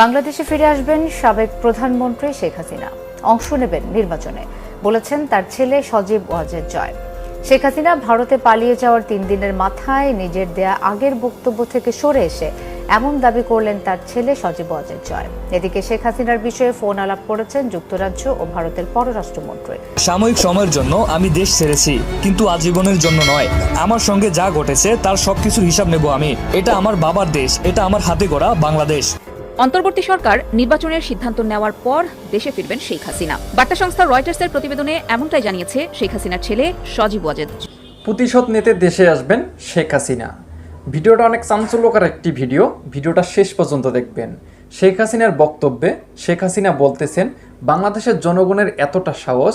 বাংলাদেশে ফিরে আসবেন সাবেক প্রধানমন্ত্রী শেখ হাসিনা। অংশ নেবেন নির্বাচনে, বলেছেন তার ছেলে সজীব ওয়াজেদ জয়। শেখ হাসিনা ভারতে পালিয়ে যাওয়ার তিন দিনের মাথায় নিজের দেয়া আগের বক্তব্য থেকে সরে এসে এমন দাবি করলেন তার ছেলে সজীব ওয়াজেদ জয়। এদিকে শেখ হাসিনার বিষয়ে ফোন আলাপ করেছেন যুক্তরাজ্য ও ভারতের পররাষ্ট্রমন্ত্রী। সাময়িক সময়ের জন্য আমি দেশ ছেড়েছি, কিন্তু আজীবনের জন্য নয়। আমার সঙ্গে যা ঘটেছে তার সবকিছুর হিসাব নেব আমি। এটা আমার বাবার দেশ, এটা আমার হাতে গড়া বাংলাদেশ। অন্তর্বর্তী সরকার নির্বাচনের সিদ্ধান্ত নেওয়ার পর দেশে ফিরবেন শেখ হাসিনা। বার্তা সংস্থা রয়টার্সের প্রতিবেদনে এমনটাই জানিয়েছে শেখ হাসিনার ছেলে সজীব ওয়াজেদ। প্রতিশোধ নিতে দেশে আসবেন শেখ হাসিনা। ভিডিওটা অনেক চাঞ্চল্যকর একটি ভিডিও। ভিডিওটা শেষ পর্যন্ত দেখবেন। শেখ হাসিনার বক্তব্যে শেখ হাসিনা বলতেছেন, বাংলাদেশের জনগণের এতটা সাহস,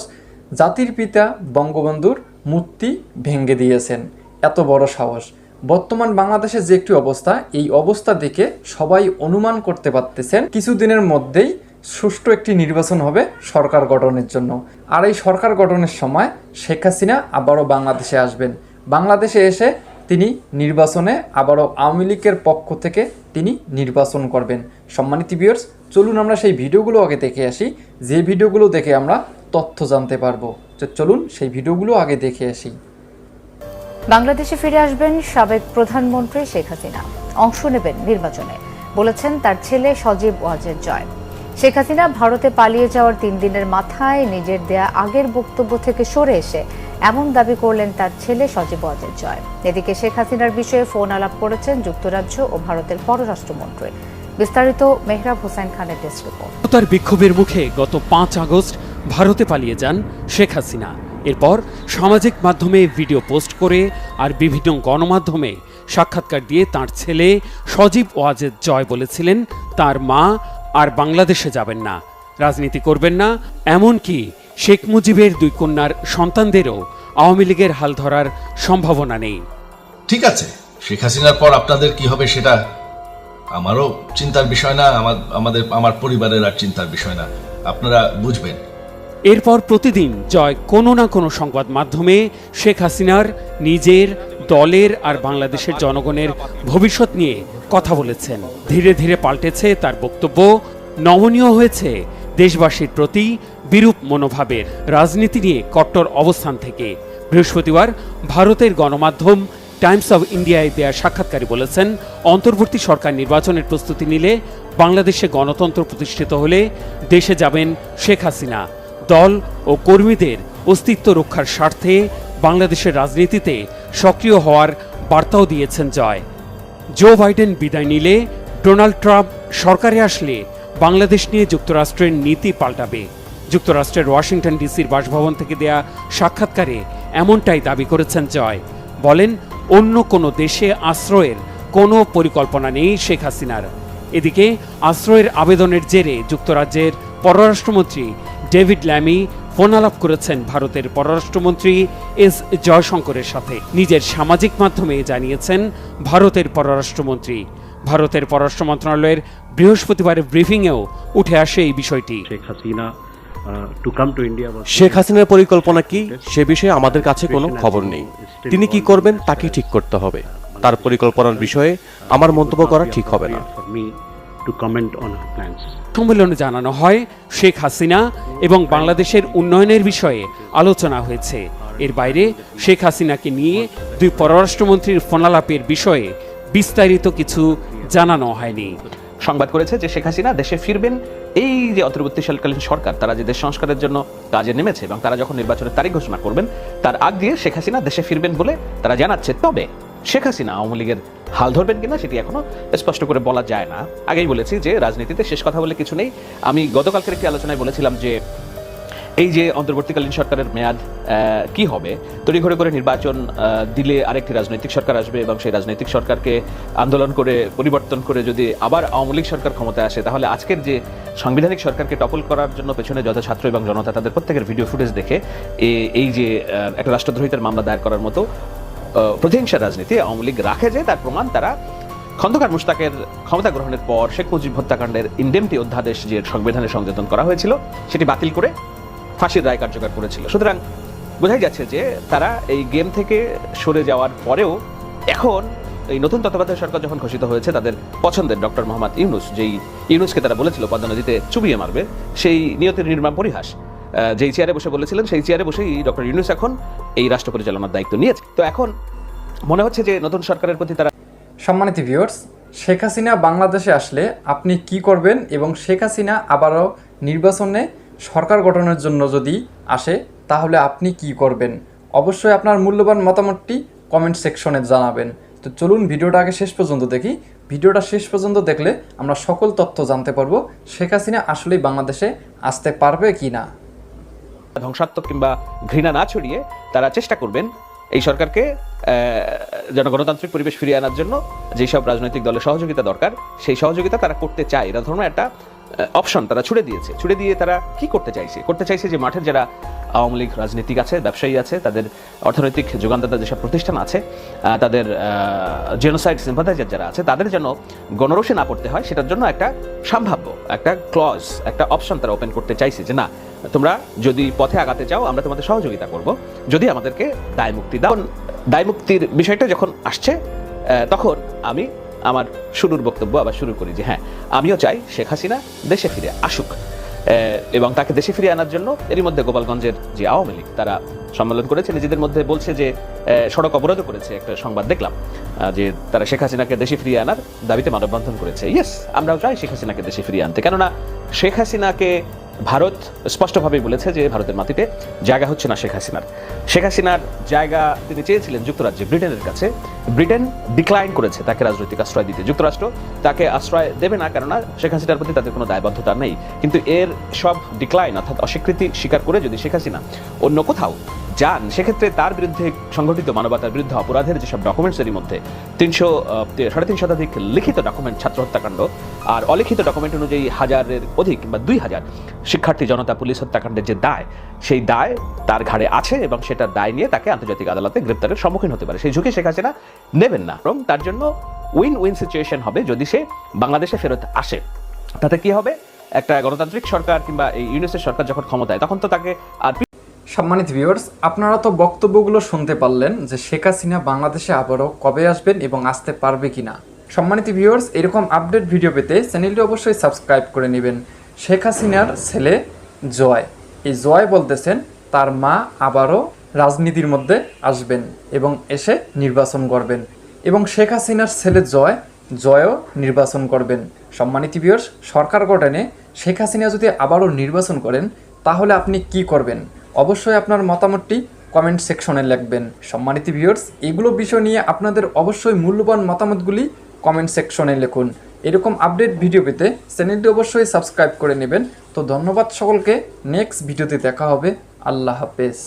জাতির পিতা বঙ্গবন্ধুর মূর্তি ভেঙে দিয়েছেন। এত বড় সাহস। বর্তমান বাংলাদেশের যে একটি অবস্থা, এই অবস্থা দেখে সবাই অনুমান করতে পারতেছেন কিছুদিনের মধ্যেই সুষ্ঠু একটি নির্বাচন হবে সরকার গঠনের জন্য। আর এই সরকার গঠনের সময় শেখ হাসিনা আবারও বাংলাদেশে আসবেন। বাংলাদেশে এসে তিনি নির্বাচনে আবারও আওয়ামী লীগের পক্ষ থেকে তিনি নির্বাচন করবেন। সম্মানিত ভিউয়ার্স চলুন আমরা সেই ভিডিওগুলো আগে দেখে আসি। যে ভিডিওগুলো দেখে আমরা তথ্য জানতে পারব। চলুন সেই ভিডিওগুলো আগে দেখে আসি। বাংলাদেশে ফিরে আসবেন সাবেক প্রধানমন্ত্রী শেখ হাসিনা। অংশ নেবেন নির্বাচনে, বলেছেন তার ছেলে সজীব ওয়াজেদ জয়। শেখ হাসিনা ভারতে পালিয়ে যাওয়ার তিন দিনের মাথায় নিজের দেয়া আগের বক্তব্য থেকে সরে এসে এমন দাবি করলেন তার ছেলে সজীব ওয়াজেদ জয়। এদিকে শেখ হাসিনার বিষয়ে ফোন আলাপ করেছেন যুক্তরাজ্য ও ভারতের পররাষ্ট্রমন্ত্রী। বিস্তারিত মেহরাব হোসেন খানের টেস্ট রিপোর্ট। তার বিক্ষোভের মুখে গত পাঁচ আগস্ট ভারতে পালিয়ে যান শেখ হাসিনা। এরপর সামাজিক মাধ্যমে ভিডিও পোস্ট করে আর বিভিন্ন গণমাধ্যমে সাক্ষাৎকার দিয়ে তার ছেলে সজীব ওয়াজেদ জয় বলেছিলেন, তার মা আর বাংলাদেশে যাবেন না, রাজনীতি করবেন না। এমনকি শেখ মুজিবের দুই কন্যার সন্তানদেরও আওয়ামী লীগের হাল ধরার সম্ভাবনা নেই। ঠিক আছে, শেখ হাসিনার পর আপনাদের কি হবে সেটা আমারও চিন্তার বিষয় না, আমার, আমাদের, আমার পরিবারের আর চিন্তার বিষয় না। আপনারা বুঝবেন। এরপর প্রতিদিন জয় কোনো না কোনো সংবাদ মাধ্যমে শেখ হাসিনার নিজের দলের আর বাংলাদেশের জনগণের ভবিষ্যৎ নিয়ে কথা বলেছেন। ধীরে ধীরে পাল্টেছে তার বক্তব্য। নমনীয় হয়েছে দেশবাসীর প্রতি বিরূপ মনোভাবের রাজনীতি নিয়ে কট্টর অবস্থান থেকে। বৃহস্পতিবার ভারতের গণমাধ্যম টাইমস অব ইন্ডিয়ায় দেয়া সাক্ষাৎকারে বলেছেন, অন্তর্বর্তী সরকার নির্বাচনের প্রস্তুতি নিলে বাংলাদেশে গণতন্ত্র প্রতিষ্ঠিত হলে দেশে যাবেন শেখ হাসিনা। দল ও কর্মীদের অস্তিত্ব রক্ষার স্বার্থে বাংলাদেশের রাজনীতিতে সক্রিয় হওয়ার বার্তাও দিয়েছেন জয়। জো বাইডেন বিদায় নিলে ডোনাল্ড ট্রাম্প সরকারে আসলে বাংলাদেশ নিয়ে যুক্তরাষ্ট্রের নীতি পাল্টাবে। যুক্তরাষ্ট্রের ওয়াশিংটন ডিসির বাসভবন থেকে দেয়া সাক্ষাৎকারে এমনটাই দাবি করেছেন জয়। বলেন, অন্য কোনো দেশে আশ্রয়ের কোনো পরিকল্পনা নেই শেখ হাসিনার। এদিকে আশ্রয়ের আবেদনের জেরে যুক্তরাজ্যের পররাষ্ট্রমন্ত্রী ডেভিড ল্যামি ফোনালাপ করেছেন ভারতের পররাষ্ট্রমন্ত্রী এস জয়শঙ্করের সাথে। নিজের সামাজিক মাধ্যমে জানিয়েছেন ভারতের পররাষ্ট্রমন্ত্রী। ভারতের পররাষ্ট্র মন্ত্রণালয়ের বৃহস্পতিবারের ব্রিফিংয়েও উঠে আসে এই বিষয়টি। uh, to come to Sheikh হাসিনার পরিকল্পনা কি? সে বিষয়ে আমাদের কাছে কোনো খবর নেই। তিনি কি করবেন তাকে ঠিক করতে হবে। তার পরিকল্পনার বিষয়ে আমার মন্তব্য করা ঠিক হবে না। To comment on her plans. সম্মেলনে জানানো হয় শেখ হাসিনা এবং বাংলাদেশের উন্নয়নের বিষয়ে আলোচনা হয়েছে। এর বাইরে শেখ হাসিনাকে নিয়ে দুই পররাষ্ট্রমন্ত্রীর ফোনালাপের বিষয়ে বিস্তারিত কিছু জানানো হয়নি। সংবাদ করেছে যে শেখ হাসিনা দেশে ফিরবেন এই যে অন্তর্বর্তীকালীন সরকার তারা যে দেশ সংস্কারের জন্য কাজে নেমেছে এবং তারা যখন নির্বাচনের তারিখ ঘোষণা করবেন তার আগ দিয়ে শেখ হাসিনা দেশে ফিরবেন বলে তারা জানাচ্ছে। তবে শেখ হাসিনা আওয়ামী লীগের হাল ধরবেন কিনা সেটি এখনও স্পষ্ট করে বলা যায় না। আগেই বলেছি যে রাজনীতিতে শেষ কথা বলে কিছু নেই। আমি গতকালকের একটি আলোচনায় বলেছিলাম যে এই যে অন্তর্বর্তীকালীন সরকারের মেয়াদ কি হবে? তড়িঘড়ি করে নির্বাচন দিলে আরেকটি রাজনৈতিক সরকার আসবে এবং সেই রাজনৈতিক সরকারকে আন্দোলন করে, পরিবর্তন করে যদি আবার আওয়ামী লীগ সরকার ক্ষমতায় আসে, তাহলে আজকের যে সাংবিধানিক সরকারকে টপল করার জন্য পেছনে যত ছাত্র এবং জনতা তাদের প্রত্যেকের ভিডিও ফুটেজ দেখে এই যে একটা রাষ্ট্রদ্রোহিতার মামলা দায়ের করার মতো আহ, প্রতিহিংসার রাজনীতি আওয়ামী লীগ রাখে যে তার প্রমাণ তারা খন্দকার মুশতাকের ক্ষমতা গ্রহণের পর শেখ মুজিব হত্যাকাণ্ডের ইন্ডেমটি অধ্যাদেশ যে সংবিধানে সংযোজন করা হয়েছিল সেটি বাতিল করে ফাঁসির রায় কার্যকর করেছিল। সুতরাং বোঝাই যাচ্ছে যে তারা এই গেম থেকে সরে যাওয়ার পরেও এখন এই নতুন তত্ত্বাবধায়ক সরকার যখন ঘোষিত হয়েছে তাদের পছন্দের ডক্টর মোহাম্মদ ইউনুস যেই ইউনুসকে তারা বলেছিল পদ্মা নদীতে চুবিয়ে মারবে সেই নিয়তের নির্মাণ পরিহাস যেই চেয়ারে বসে বলেছিলেন, সেই চেয়ারে বসেই ডক্টর ইউনুস এখন এই রাষ্ট্র পরিচালনার দায়িত্ব নিয়েছে। তো এখন মনে হচ্ছে যে নতুন সরকারের প্রতি তারা সম্মানিত ভিউয়ার্স শেখ হাসিনা বাংলাদেশে আসলে আপনি কি করবেন এবং শেখ হাসিনা আবারও নির্বাচনে সরকার গঠনের জন্য যদি আসে, তাহলে আপনি কি করবেন? অবশ্যই আপনার মূল্যবান মতামতটি কমেন্ট সেকশনে জানাবেন। তো চলুন ভিডিওটা আগে শেষ পর্যন্ত দেখি। ভিডিওটা শেষ পর্যন্ত দেখলে আমরা সকল তথ্য জানতে পারব, শেখ হাসিনা আসলেই বাংলাদেশে আসতে পারবে কি না ধ্বংসাত্মক কিংবা ঘৃণা না ছড়িয়ে তারা চেষ্টা করবেন এই সরকারকে যেন গণতান্ত্রিক পরিবেশ ফিরিয়ে আনার জন্য যেসব রাজনৈতিক দলের সহযোগিতা দরকার, সেই সহযোগিতা তারা করতে চায়। এরা ধরনের একটা অপশন তারা ছুড়ে দিয়েছে। ছুড়ে দিয়ে তারা কি করতে চাইছে? করতে চাইছে যে মাঠের যারা আওয়ামী লীগ রাজনীতিক আছে, ব্যবসায়ী আছে, তাদের অর্থনৈতিক যোগানদাতা যেসব প্রতিষ্ঠান আছে তাদের জেনোসাইড সিম্পাথাইজার যারা আছে, তাদের যেন গণরোষে না পড়তে হয়, সেটার জন্য একটা সম্ভাব্য, একটা ক্লজ একটা অপশন তারা ওপেন করতে চাইছে যে না তোমরা যদি পথে আগাতে চাও, আমরা তোমাদের সহযোগিতা করব। যদি আমাদেরকে দায় মুক্তি দাও দায় মুক্তির বিষয়টা যখন আসছে তখন আমি আমার শুরুর বক্তব্য আবার শুরু করি যে হ্যাঁ আমিও চাই শেখ হাসিনা দেশে ফিরে আসুক। এবং তাকে দেশে ফিরিয়ে আনার জন্য এরই মধ্যে গোপালগঞ্জের যে আওয়ামী লীগ, তারা সম্মেলন করেছে। নিজেদের মধ্যে বলছে যে সড়ক অবরোধও করেছে একটা সংবাদ দেখলাম যে তারা শেখ হাসিনাকে দেশে ফিরিয়ে আনার দাবিতে মানববন্ধন করেছে। ইয়েস, আমরাও চাই শেখ হাসিনাকে দেশে ফিরিয়ে আনতে। কেননা শেখ হাসিনাকে ভারত স্পষ্টভাবেই বলেছে যে ভারতের মাটিতে জায়গা হচ্ছে না শেখ হাসিনার। শেখ হাসিনার জায়গা তিনি চেয়েছিলেন যুক্তরাজ্যে, ব্রিটেনের কাছে। ব্রিটেন ডিক্লাইন করেছে তাকে রাজনৈতিক আশ্রয় দিতে। যুক্তরাষ্ট্র তাকে আশ্রয় দেবে না, কেননা শেখ হাসিনার প্রতি তাদের কোনো দায়বদ্ধতা নেই। কিন্তু এর সব ডিক্লাইন অর্থাৎ অস্বীকৃতি স্বীকার করে যদি শেখ হাসিনা অন্য কোথাও যান, সেক্ষেত্রে তার বিরুদ্ধে সংগঠিত মানবতার বিরুদ্ধে অপরাধের যেসব ডকুমেন্টসের মধ্যে, তিনশো সাড়ে তিন শতাধিক লিখিত ডকুমেন্ট ছাত্র হত্যাকাণ্ড আর অলিখিত ডকুমেন্ট অনুযায়ী হাজারের অধিক কিংবা দুই হাজার শিক্ষার্থী, জনতা, পুলিশ হত্যাকাণ্ডের যে দায়, সেই দায় তার ঘাড়ে আছে এবং সেটার দায় নিয়ে তাকে আন্তর্জাতিক আদালতে গ্রেপ্তারের সম্মুখীন হতে পারে। সেই ঝুঁকি শেখ হাসিনা নেবেন না। এবং তার জন্য উইন উইন সিচুয়েশন হবে যদি সে বাংলাদেশে ফেরত আসে। তাতে কি হবে? একটা গণতান্ত্রিক সরকার কিংবা এই ইউনিসের সরকার যখন ক্ষমতায়, তখন তো তাকে আর সম্মানিত ভিউয়ার্স আপনারা তো বক্তব্যগুলো শুনতে পারলেন যে শেখ হাসিনা বাংলাদেশে আবারও কবে আসবেন এবং আসতে পারবে কিনা। সম্মানিত ভিউয়ার্স এরকম আপডেট ভিডিও পেতে চ্যানেলটি অবশ্যই সাবস্ক্রাইব করে নেবেন। শেখ হাসিনার ছেলে জয়। এই জয় বলতেছেন তার মা আবারও রাজনীতির মধ্যে আসবেন এবং এসে নির্বাচন করবেন। এবং শেখ হাসিনার ছেলে জয়, জয়ও নির্বাচন করবেন। সম্মানিত ভিউয়ার্স সরকার গঠনে শেখ হাসিনা যদি আবারও নির্বাচন করেন তাহলে আপনি কি করবেন? অবশ্যই আপনার মতামতটি কমেন্ট সেকশনে লিখবেন। সম্মানিত ভিউয়ার্স এগুলো বিষয় নিয়ে আপনাদের অবশ্যই মূল্যবান মতামতগুলি কমেন্ট সেকশনে লিখুন। এরকম আপডেট ভিডিও পেতে চ্যানেলটি অবশ্যই সাবস্ক্রাইব করে নেবেন। তো ধন্যবাদ সকলকে। নেক্সট ভিডিওতে দেখা হবে। আল্লাহ হাফেজ।